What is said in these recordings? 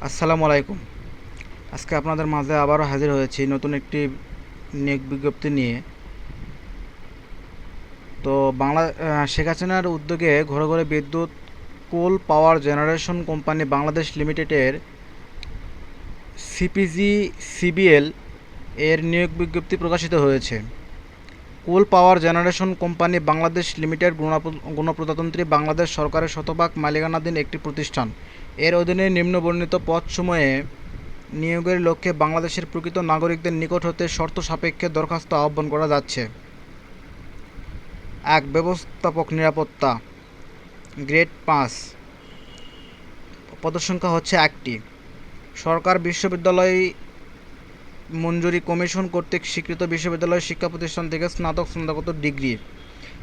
আসসালামু আলাইকুম। আজকে আপনাদের মাঝে আবারও হাজির হয়েছি নতুন একটি নিয়োগ বিজ্ঞপ্তি নিয়ে। তো বাংলা শেখ হাসিনার উদ্যোগে ঘরে ঘরে বিদ্যুৎ, coal power generation company Bangladesh লিমিটেডের সিপিজি, সিবিএল এর নিয়োগ বিজ্ঞপ্তি প্রকাশিত হয়েছে। Coal power generation company Bangladesh limited গণপ্র- গণপ্রজাতন্ত্রী বাংলাদেশ সরকারের শতভাগ মালিকানাধীন একটি প্রতিষ্ঠান। এর অধীনে নিম্নবর্ণিত পদসমূহে নিয়োগের লক্ষ্যে বাংলাদেশের প্রকৃত নাগরিকদের নিকট হতে শর্ত সাপেক্ষে দরখাস্ত আহ্বান করা যাচ্ছে। এক, ব্যবস্থাপক নিরাপত্তা। গ্রেড পাঁচ। পদসংখ্যা হচ্ছে একটি। সরকার বিশ্ববিদ্যালয় মঞ্জুরি কমিশন কর্তৃক স্বীকৃত বিশ্ববিদ্যালয় শিক্ষা প্রতিষ্ঠান থেকে স্নাতক স্নাতকোত্তর ডিগ্রি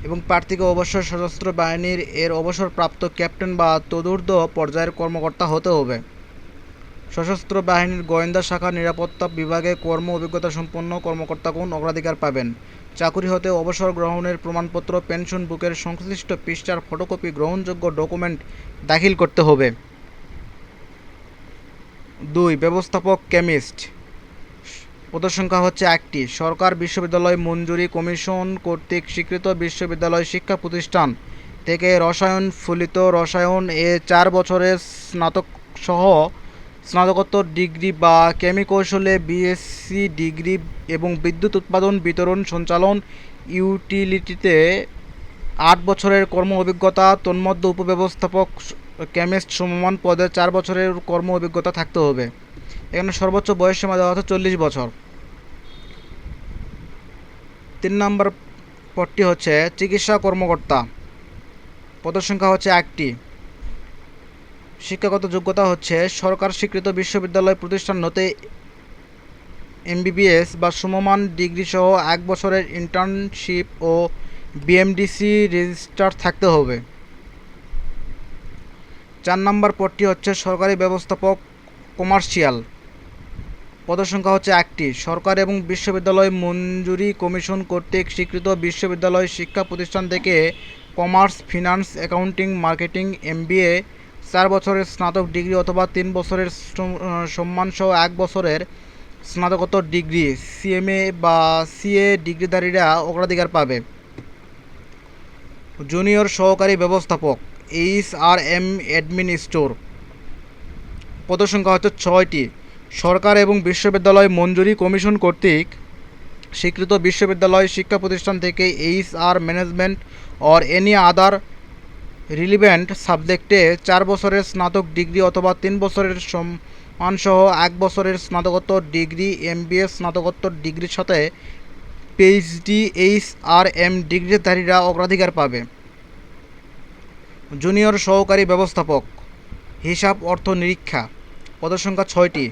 এবং প্রার্থীকে অবশ্যই সশস্ত্র বাহিনীর এর অবসরপ্রাপ্ত ক্যাপ্টেন বা তদূর্ধ্ব পর্যায়ের কর্মকর্তা হতে হবে। সশস্ত্র বাহিনীর গোয়েন্দা শাখা নিরাপত্তা বিভাগে কর্ম অভিজ্ঞতা সম্পন্ন কর্মকর্তাগণ অগ্রাধিকার পাবেন? চাকুরি হতে অবসর গ্রহণের প্রমাণপত্র, পেনশন বুকের সংশ্লিষ্ট পৃষ্ঠার ফটোকপি, গ্রহণযোগ্য ডকুমেন্ট দাখিল করতে হবে। দুই, ব্যবস্থাপক কেমিস্ট পদসংখ্যা হচ্ছে একটি। সরকার বিশ্ববিদ্যালয় মঞ্জুরি কমিশন কর্তৃক স্বীকৃত বিশ্ববিদ্যালয় শিক্ষা প্রতিষ্ঠান থেকে রসায়ন ফলিত রসায়ন এ চার বছরের স্নাতক সহ স্নাতকোত্তর ডিগ্রি বা কেমিকৌশলে বিএসসি ডিগ্রি এবং বিদ্যুৎ উৎপাদন বিতরণ সঞ্চালন ইউটিলিটিতে আট বছরের কর্ম অভিজ্ঞতা, তন্মধ্যে উপব্যবস্থাপক, কেমিস্ট সমমান পদে চার বছরের কর্ম অভিজ্ঞতা থাকতে হবে। এখানে সর্বোচ্চ বয়স সীমা দেওয়া হচ্ছে চল্লিশ বছর। তিন নম্বর পদটি হচ্ছে চিকিৎসা কর্মকর্তা। পদসংখ্যা হচ্ছে একটি। শিক্ষাগত যোগ্যতা হচ্ছে সরকার স্বীকৃত বিশ্ববিদ্যালয় প্রতিষ্ঠান হতে এমবিবিএস বা সমমান ডিগ্রি সহ এক বছরের ইন্টার্নশিপ ও বিএমডিসি রেজিস্টার থাকতে হবে। চার নম্বর পদটি হচ্ছে সরকারি ব্যবস্থাপক কমার্শিয়াল। পদসংখ্যা হচ্ছে একটি। সরকার এবং বিশ্ববিদ্যালয় মঞ্জুরি কমিশন কর্তৃক স্বীকৃত বিশ্ববিদ্যালয় শিক্ষা প্রতিষ্ঠান থেকে commerce, finance, accounting, marketing, MBA, চার বছরের স্নাতক ডিগ্রি অথবা তিন বছরের সম্মানসহ এক বছরের স্নাতকোত্তর ডিগ্রি, সিএমএ বা সিএ ডিগ্রিধারীরা অগ্রাধিকার পাবে। জুনিয়র সহকারী ব্যবস্থাপক H R M admin store পদসংখ্যা হচ্ছে ছয়টি। সরকার এবং বিশ্ববিদ্যালয় মঞ্জুরি কমিশন কর্তৃক স্বীকৃত বিশ্ববিদ্যালয় শিক্ষা প্রতিষ্ঠান থেকে H R management or any other relevant সাবজেক্টে চার বছরের স্নাতক ডিগ্রি অথবা তিন বছরের সম্মানসহ এক বছরের স্নাতকোত্তর ডিগ্রি, এমবিএ স্নাতকোত্তর ডিগ্রির সাথে পিএইচডি এইচ আর এম ডিগ্রিধারীরা অগ্রাধিকার পাবে। জুনিয়র সহকারী ব্যবস্থাপক, হিসাব অর্থ নিরীক্ষা পদসংখ্যা ছয়টি।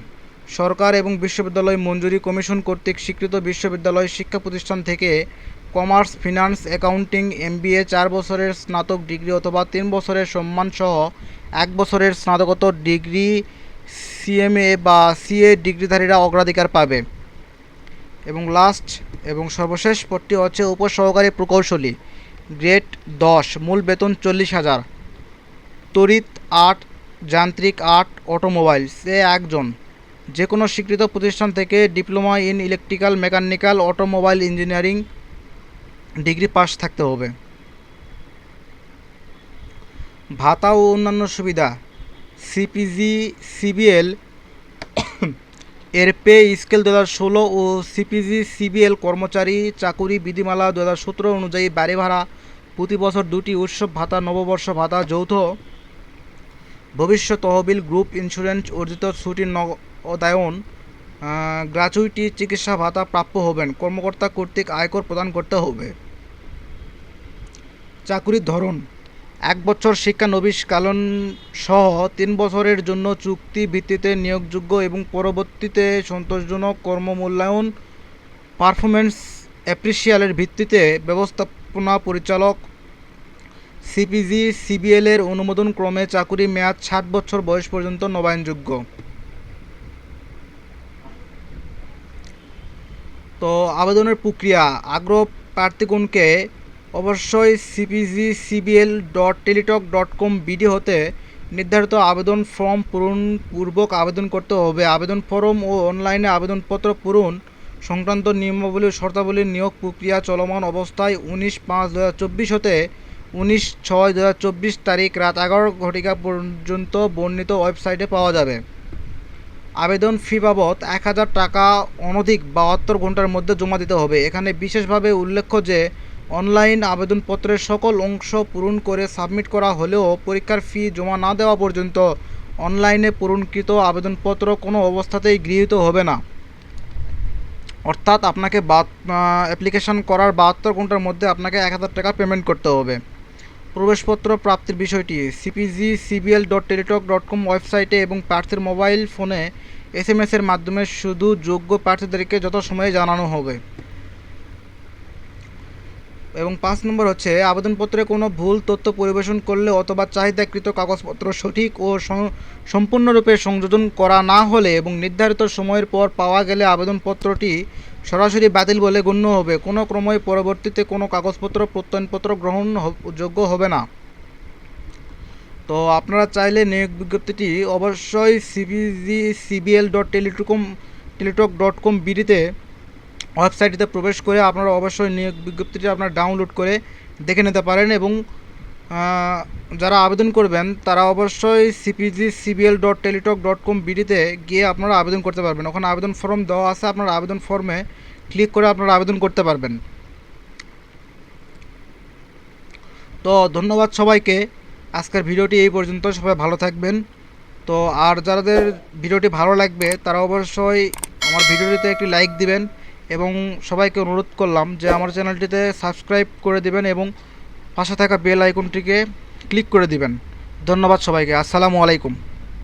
সরকার এবং বিশ্ববিদ্যালয় মঞ্জুরি কমিশন কর্তৃক স্বীকৃত বিশ্ববিদ্যালয় শিক্ষা প্রতিষ্ঠান থেকে কমার্স, ফিনান্স, অ্যাকাউন্টিং, এমবিএ চার বছরের স্নাতক ডিগ্রি অথবা তিন বছরের সম্মানসহ এক বছরের স্নাতকোত্তর ডিগ্রি সিএমএ বা সিএ ডিগ্রিধারীরা অগ্রাধিকার পাবে। এবং লাস্ট এবং সর্বশেষ পদটি হচ্ছে উপসহকারী প্রকৌশলী গ্রেড দশ, মূল বেতন চল্লিশ হাজার। তড়িৎ আট, যান্ত্রিক আট অটোমোবাইলস এ একজন। যে কোনো স্বীকৃত প্রতিষ্ঠান থেকে diploma in electrical mechanical automobile engineering degree pass থাকতে হবে। ভাতা ও অন্যান্য সুবিধা সিপিজি সিবিএল এর পে স্কেল দু হাজার ষোলো ও সিপিজি সিবিএল কর্মচারী চাকুরি বিধিমালা দু হাজার সতেরো অনুযায়ী বাড়ি ভাড়া প্রতি বছর দুটি উৎসব ভাতা, নববর্ষ ভাতা, যৌথ ভবিষ্যৎ তহবিল, গ্রুপ ইন্স্যুরেন্স অর্জিত ছুটির নগদায়ন গ্রাচুইটি চিকিৎসা ভাতা প্রাপ্য হবেন, কর্মকর্তা কর্তৃক আয়কর প্রদান করতে হবে। চাকুরির ধরন, এক বছর শিক্ষা নবিশকালীন সহ তিন বছরের জন্য চুক্তি ভিত্তিতে নিয়োগযোগ্য এবং পরবর্তীতে সন্তোষজনক কর্মমূল্যায়ন পারফরমেন্স অ্যাপ্রিসিয়ালের ভিত্তিতে ব্যবস্থাপনা পরিচালক, সিপিজি সিবিএলের অনুমোদন ক্রমে চাকুরি মেয়াদ ষাট বছর বয়স পর্যন্ত নবায়নযোগ্য। তো আবেদনের প্রক্রিয়া, আগ্রহ প্রার্থীগণকে অবশ্যই CPG CBL dot Teletalk dot com BD হতে নির্ধারিত আবেদন ফর্ম পূরণ পূর্বক আবেদন করতে হবে। আবেদন ফর্ম ও অনলাইনে আবেদনপত্র পূরণ সংক্রান্ত নিয়মাবলী ও শর্তাবলী, নিয়োগ প্রক্রিয়া চলমান অবস্থায় উনিশ পাঁচ দু হাজার চব্বিশ হতে উনিশ ছয় দু হাজার চব্বিশ তারিখ রাত এগারো ঘটিকা পর্যন্ত বর্ণিত ওয়েবসাইটে পাওয়া যাবে। আবেদন ফি বাবদ এক হাজার টাকা অনধিক বাহাত্তর ঘণ্টার মধ্যে জমা দিতে হবে। এখানে বিশেষভাবে উল্লেখ্য যে, অনলাইন আবেদনপত্রের সকল অংশ পূরণ করে সাবমিট করা হলেও পরীক্ষার ফি জমা না দেওয়া পর্যন্ত অনলাইনে পূরণকৃত আবেদনপত্র কোনো অবস্থাতেই গৃহীত হবে না। অর্থাৎ আপনাকে বাত অ্যাপ্লিকেশন করার বাহাত্তর ঘণ্টার মধ্যে আপনাকে এক হাজার টাকা পেমেন্ট করতে হবে। প্রবেশপত্র প্রাপ্তির বিষয়টি CPG CBL dot Teletalk dot com ওয়েবসাইটে এবং প্রার্থীর মোবাইল ফোনে এস এম এসের মাধ্যমে শুধু যোগ্য প্রার্থীদেরকে যত সময়ে জানানো হবে। এবং পাঁচ নম্বর হচ্ছে, আবেদনপত্রে কোনো ভুল তথ্য পরিবেশন করলে অথবা চাহিদাকৃত কাগজপত্র সঠিক ও সম্পূর্ণরূপে সংযোজন করা না হলে এবং নির্ধারিত সময়ের পর পাওয়া গেলে আবেদনপত্রটি সরাসরি বাতিল বলে গণ্য হবে। কোনো ক্রমে পরবর্তীতে কোনো কাগজপত্র, প্রত্যয়নপত্র গ্রহণ যোগ্য হবে না। তো আপনারা চাইলে নিয়োগ বিজ্ঞপ্তিটি অবশ্যই CBG CBL dot telecom Teletalk dot com বিডিতে ওয়েবসাইটটিতে প্রবেশ করে আপনারা অবশ্যই নিয়োগ বিজ্ঞপ্তিটি আপনারা ডাউনলোড করে দেখে নিতে পারেন এবং যারা আবেদন করবেন, তারা অবশ্যই CPG CBL dot Teletalk dot com বিডিতে গিয়ে আপনারা আবেদন করতে পারবেন। ওখানে আবেদন ফর্ম দেওয়া আছে, আপনারা আবেদন ফর্মে ক্লিক করে আপনারা আবেদন করতে পারবেন। তো ধন্যবাদ সবাইকে। আজকের ভিডিওটি এই পর্যন্ত, সবাই ভালো থাকবেন। তো আর যাদের ভিডিওটি ভালো লাগবে, তারা অবশ্যই আমার ভিডিওটিতে একটি লাইক দিবেন এবং সবাইকে অনুরোধ করলাম যে আমার চ্যানেলটিতে সাবস্ক্রাইব করে দিবেন এবং পাশে থাকা বেল আইকনটিকে ক্লিক করে দিবেন। ধন্যবাদ সবাইকে। আসসালামু আলাইকুম।